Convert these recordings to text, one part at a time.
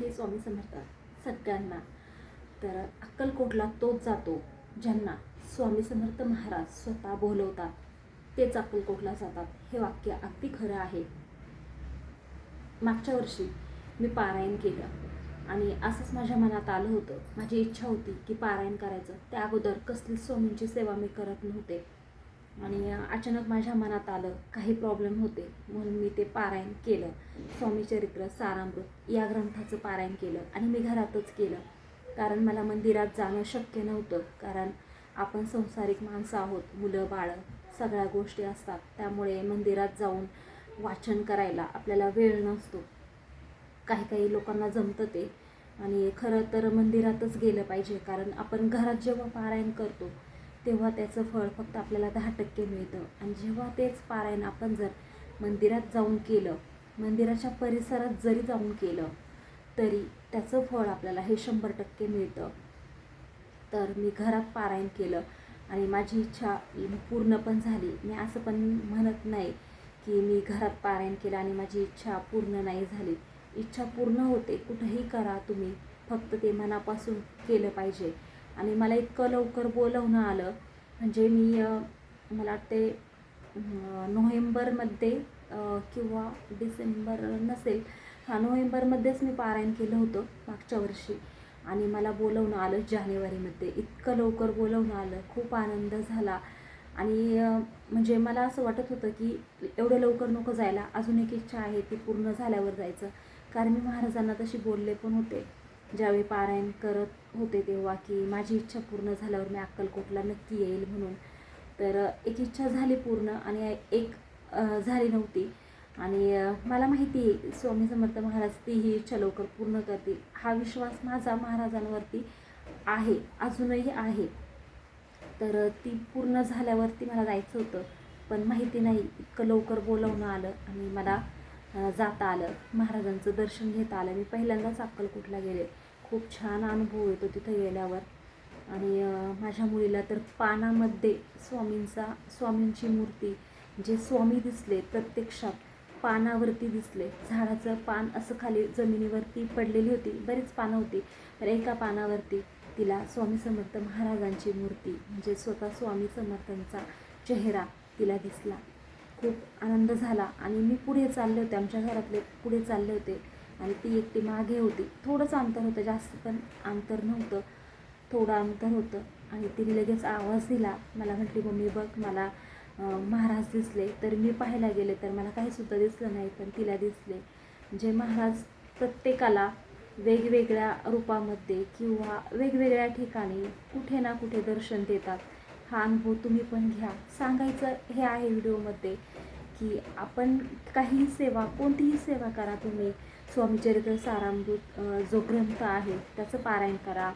श्री स्वामी समर्थ सगळ्यांना. तर अक्कलकोटला तोच जातो ज्यांना स्वामी समर्थ महाराज स्वतः बोलवतात. तेच अक्कलकोटला जातात. हे वाक्य अगदी खरं आहे. मागच्या वर्षी मी पारायण केलं आणि असंच माझ्या मनात आलं होतं. माझी इच्छा होती की पारायण करायचं. त्या अगोदर कसली स्वामींची सेवा मी करत नव्हते. आणि अचानक माझ्या मनात आलं काही प्रॉब्लेम होते. म्हणून मी ते पारायण केलं. स्वामी चरित्र सारामृत या ग्रंथाचं पारायण केलं आणि मी घरातच केलं. कारण मला मंदिरात जाणं शक्य नव्हतं. कारण आपण संसारिक माणसं आहोत मुलं बाळं सगळ्या गोष्टी असतात. त्यामुळे मंदिरात जाऊन वाचन करायला आपल्याला वेळ नसतो. काही काही लोकांना जमतं ते. आणि खरं तर मंदिरातच गेलं पाहिजे. कारण आपण घरात जेव्हा पारायण करतो तेव्हा त्याचं फळ फक्त आपल्याला दहा टक्के मिळतं. आणि जेव्हा तेच पारायण आपण जर मंदिरात जाऊन केलं मंदिराच्या परिसरात जरी जाऊन केलं तरी त्याचं फळ आपल्याला हे शंभर टक्के मिळतं. तर मी घरात पारायण केलं आणि माझी इच्छा पूर्ण पण झाली. मी असं पण म्हणत नाही की मी घरात पारायण केलं आणि माझी इच्छा पूर्ण नाही झाली. इच्छा पूर्ण होते. कुठंही करा तुम्ही. फक्त ते मनापासून केलं पाहिजे. आणि मला इतकं लवकर बोलवणं आलं. म्हणजे मी मला वाटते नोव्हेंबरमध्ये किंवा डिसेंबर नसेल हा नोव्हेंबरमध्येच मी पारायण केलं होतं मागच्या वर्षी. आणि मला बोलवणं आलं जानेवारीमध्ये. इतकं लवकर बोलवणं आलं. खूप आनंद झाला. आणि म्हणजे मला असं वाटत होतं की एवढं लवकर नको जायला. अजून एक इच्छा आहे ती पूर्ण झाल्यावर जायचं. कारण मी महाराजांना तशी बोलले पण होते. ज्यावेळी पारायण करत होते तेव्हा की माझी इच्छा पूर्ण झाल्यावर मी अक्कलकोटला नक्की येईल म्हणून. तर एक इच्छा झाली पूर्ण आणि एक झाली नव्हती. आणि मला माहिती आहे स्वामी समर्थ महाराज ती ही इच्छा लवकर पूर्ण करतील. हा विश्वास माझा महाराजांवरती आहे अजूनही आहे. तर ती पूर्ण झाल्यावरती मला जायचं होतं. पण माहिती नाही इतकं लवकर बोलवणं आलं आणि मला जाता आलं. महाराजांचं दर्शन घेता आलं. मी पहिल्यांदाच अक्कलकोटला गेले. खूप छान अनुभव येतो तिथं गेल्यावर. आणि माझ्या मुलीला तर पानामध्ये स्वामींचा स्वामींची मूर्ती जे स्वामी दिसले प्रत्यक्षात पानावरती दिसले. झाडाचं पान असं खाली जमिनीवरती पडलेली होती. बरीच पानं होती. तर एका पानावरती तिला स्वामी समर्थ महाराजांची मूर्ती म्हणजे स्वतः स्वामी समर्थांचा चेहरा तिला दिसला. खूप आनंद झाला आणि मी पुढे चालले होते आमच्या घरातले पुढे चालले होते आणि ती एकटी मागे होती. थोडंच अंतर होतं जास्त पण अंतर नव्हतं. थोडं अंतर होतं आणि तिने लगेच आवाज दिला. मला म्हटली मम्मी बघ मला महाराज दिसले. तर मी पाहायला गेले तर मला काहीसुद्धा दिसलं नाही पण तिला दिसले. जे महाराज प्रत्येकाला वेगवेगळ्या रूपामध्ये किंवा वेगवेगळ्या ठिकाणी कुठे ना कुठे दर्शन देतात. हा अनुभव तुम्ही पण घ्या. सांगायचं हे आहे व्हिडिओमध्ये की आपण काही सेवा कोणतीही सेवा करा तुम्ही. स्वामीचरित्र सारामृत जो ग्रंथ आहे त्याचं पारायण करा.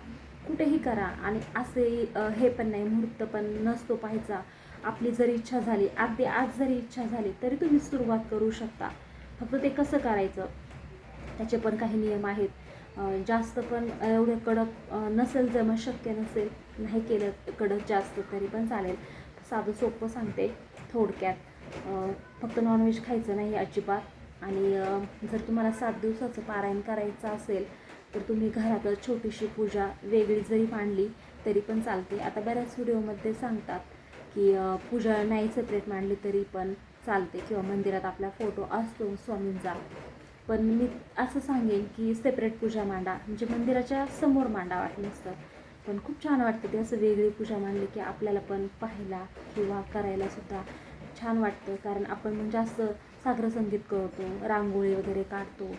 कुठेही करा. आणि असे हे पण नाही मुहूर्त पण नसतो पाहायचा. आपली जर इच्छा झाली अगदी आज जरी इच्छा झाली तरी तुम्ही सुरुवात करू शकता. फक्त ते कसं करायचं? त्याचे पण काही नियम आहेत. जास्त पण एवढं कडक नसेल जमं शक्य नसेल नाही केलं कडक जास्त तरी पण चालेल. साधं सोपं सांगते थोडक्यात. फक्त नॉनव्हेज खायचं नाही अजिबात. आणि जर तुम्हाला सात दिवसाचं पारायण करायचं असेल तर तुम्ही घरातच छोटीशी पूजा वेगळी जरी मांडली तरी पण चालते. आता बऱ्याच व्हिडिओमध्ये सांगतात की पूजा नाही सेपरेट मांडली तरी पण चालते किंवा मंदिरात आपला फोटो असतो स्वामींचा. पण मी असं सांगेन की सेपरेट पूजा मांडा. म्हणजे मंदिराच्या समोर मांडा वाटलं तर पण खूप छान वाटतं ते असं वेगळी पूजा मांडली की आपल्याला पण पाहायला किंवा करायला सुद्धा छान वाटतं. कारण आपण म्हणजे जास्त सागर संगीत करतो रांगोळी वगैरे काढतो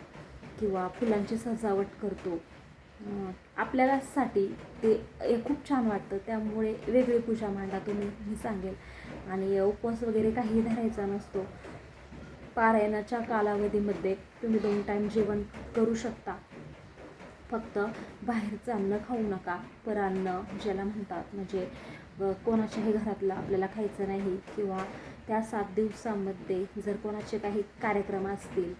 किंवा फुलांची सजावट करतो. आपल्यालासाठी ते खूप छान वाटतं. त्यामुळे वेगळी पूजा मांडा तुम्ही मी सांगेल. आणि उपवास वगैरे काही धरायचा नसतो. पारायणाच्या कालावधीमध्ये तुम्ही दोन टाईम जेवण करू शकता. फक्त बाहेरचं अन्न खाऊ नका परान्न ज्याला म्हणतात. म्हणजे कोणाच्याही घरातलं आपल्याला खायचं नाही किंवा त्या सात दिवसामध्ये जर कोणाचे काही कार्यक्रम असतील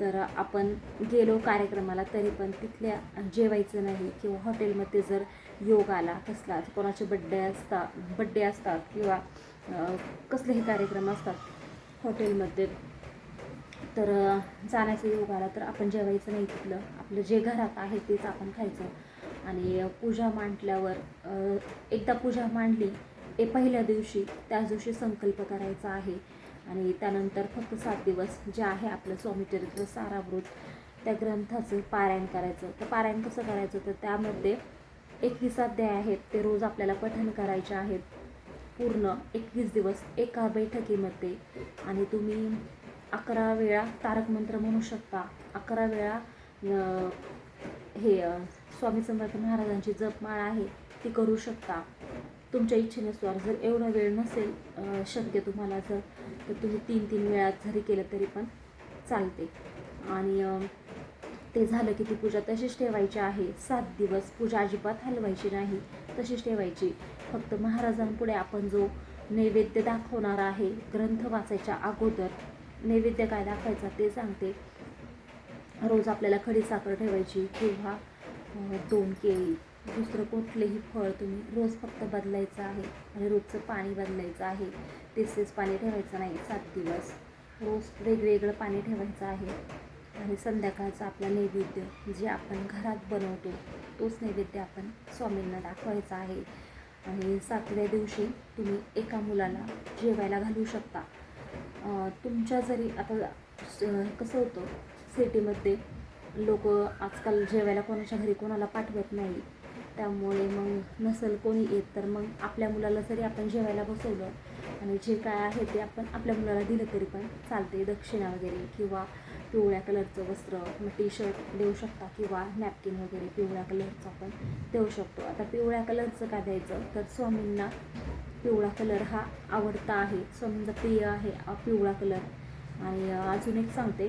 तर आपण गेलो कार्यक्रमाला तरी पण तिथल्या जेवायचं नाही किंवा हॉटेलमध्ये जर योग आला कसला कोणाचे बड्डे असतात बड्डे असतात किंवा कसलेही कार्यक्रम असतात हॉटेलमध्ये तर जाण्याचा योग आला तर आपण जेवायचं नाही तिथलं. आपलं जे घरात आहे तेच आपण खायचं. आणि पूजा मांडल्यावर एकदा पूजा मांडली ते पहिल्या दिवशी त्याच दिवशी संकल्प करायचा आहे. आणि त्यानंतर फक्त सात दिवस जे आहे आपलं स्वामीचरित्र सारावृत त्या ग्रंथाचं पारायण करायचं. तर पारायण कसं करायचं? तर त्यामध्ये एकवीस अध्याय आहेत. ते रोज आपल्याला पठण करायचे आहेत. पूर्ण एकवीस दिवस एका बैठकीमध्ये. आणि तुम्ही अकरा वेळा तारक मंत्र म्हणू शकता. अकरा वेळा हे स्वामी समर्थ महाराजांची जपमाळ आहे ती करू शकता. तुमच्या इच्छेनुसार जर एवढा वेळ नसेल शक्य तुम्हाला जर तर तुम्ही तीन तीन वेळा जरी केलं तरी पण चालते. आणि ते झालं की ती पूजा तशीच ठेवायची आहे. सात दिवस पूजा अजिबात हलवायची नाही तशीच ठेवायची. फक्त महाराजांपुढे आपण जो नैवेद्य दाखवणार आहे ग्रंथ वाचायच्या अगोदर नैवेद्य काय दाखवायचा ते सांगते. रोज आपल्याला खडी साखर ठेवायची किंवा दोन केळी दुसरं कुठलेही फळ तुम्ही रोज फक्त बदलायचं आहे आणि रोजचं पाणी बदलायचं आहे. तेच तेच पाणी ठेवायचं नाही सात दिवस. रोज वेगवेगळं पाणी ठेवायचं आहे आणि संध्याकाळचा आपला नैवेद्य जे आपण घरात बनवतो तोच नैवेद्य आपण स्वामींना दाखवायचा आहे. आणि सातव्या दिवशी तुम्ही एका मुलाला जेवायला घालू शकता. तुमच्या जरी आता स- कसं होतं सिटीमध्ये लोक आजकाल जेवायला कोणाच्या घरी कोणाला पाठवत नाही. त्यामुळे मग नसेल कोणी येत तर मग आपल्या मुलाला जरी आपण जेवायला बसवलं आणि जे काय आहे ते आपण आपल्या मुलाला दिलं तरी पण चालते दक्षिणा वगैरे किंवा पिवळ्या कलरचं वस्त्र मग टी शर्ट देऊ शकता किंवा नॅपकिन वगैरे पिवळ्या कलरचं आपण देऊ शकतो. आता पिवळ्या कलरचं का द्यायचं? तर स्वामींना पिवळा कलर हा आवडता आहे. समजा प्रिय आहे पिवळा कलर. आणि अजून एक सांगते.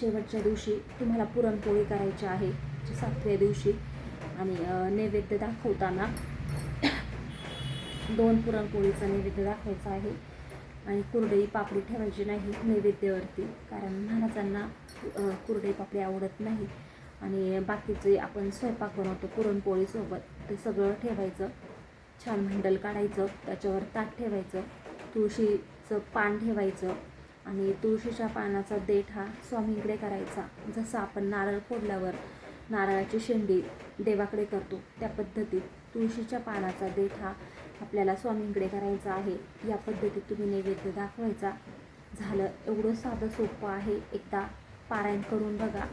शेवटच्या दिवशी तुम्हाला पुरणपोळी करायची आहे सातव्या दिवशी. आणि नैवेद्य दाखवताना दोन पुरणपोळीचा नैवेद्य दाखवायचा आहे. आणि कुरडई पापडी ठेवायची नाही नैवेद्यावरती कारण महाराजांना कुरडई पापडी आवडत नाही. आणि बाकीचे आपण स्वयंपाक बनवतो पुरणपोळीसोबत ते सगळं ठेवायचं. छान भांडल काढायचं त्याच्यावर ताट ठेवायचं तुळशीचं पान ठेवायचं आणि तुळशीच्या पानाचा देठ हा स्वामींकडे करायचा. जसं आपण नारळ फोडल्यावर नारळाची शेंडी देवाकडे करतो त्या पद्धतीत तुळशीच्या पानाचा देठ हा आपल्याला स्वामींकडे करायचा आहे. या पद्धतीत तुम्ही नैवेद्य दाखवायचा. झालं एवढं साधं सोपं आहे. एकदा पारायण करून बघा.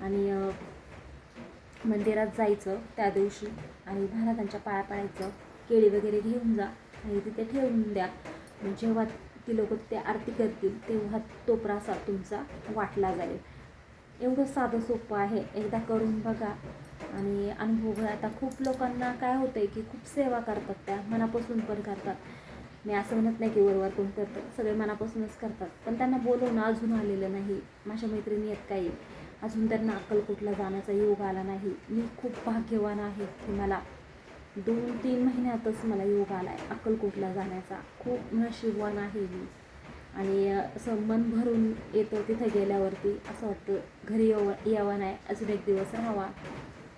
आणि मंदिरात जायचं त्या दिवशी आणि महाराजांच्या पाया पाडायचं. केळी वगैरे घेऊन जा आणि तिथे ठेवून द्या. जेव्हा ती लोक तिथे आरती करतील तेव्हा तो प्रसाद तुमचा वाटला जाईल. एवढं साधं सोपं आहे. एकदा करून बघा. आणि अनुभव आता खूप लोकांना काय होतं आहे की खूप सेवा करतात त्या. मनापासून पण करतात. मी असं म्हणत नाही की वरवर कोण करतं. सगळे मनापासूनच करतात. पण त्यांना बोलवणं अजून आलेलं नाही. माझ्या मैत्रिणी आहेत काही. अजून त्यांना अक्कलकोटला जाण्याचा योग आला नाही. मी खूप भाग्यवान आहे की मला दोन तीन महिन्यातच मला योग आला आहे अक्कलकोटला जाण्याचा. खूप नशिबवान आहे मी. आणि असं मन भरून येतं तिथं गेल्यावरती. असं वाटतं घरी यावं यावं नाही अजून एक दिवस राहावा.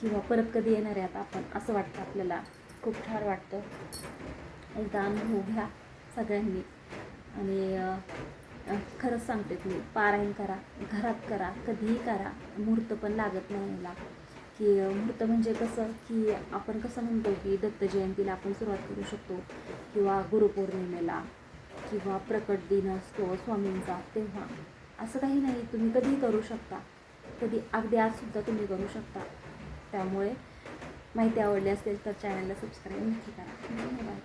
किंवा परत कधी येणार आहे आता आपण असं वाटतं आपल्याला. खूप छान वाटतं. एकदा अनुभव घ्या सगळ्यांनी. आणि खरंच सांगते मी पारायण करा घरात करा कधीही करा. मुहूर्त पण लागत नाही याला. की मृत म्हणजे कसं की आपण कसं म्हणतो की दत्त जयंतीला आपण सुरुवात करू शकतो किंवा गुरुपौर्णिमेला किंवा प्रकट दिन असतो स्वामींचा तेव्हा. असं काही नाही तुम्ही कधीही करू शकता. कधी अगदी आजसुद्धा तुम्ही करू शकता. त्यामुळे माहिती आवडली असेल तर चॅनलला सबस्क्राईब नक्की करा. धन्यवाद.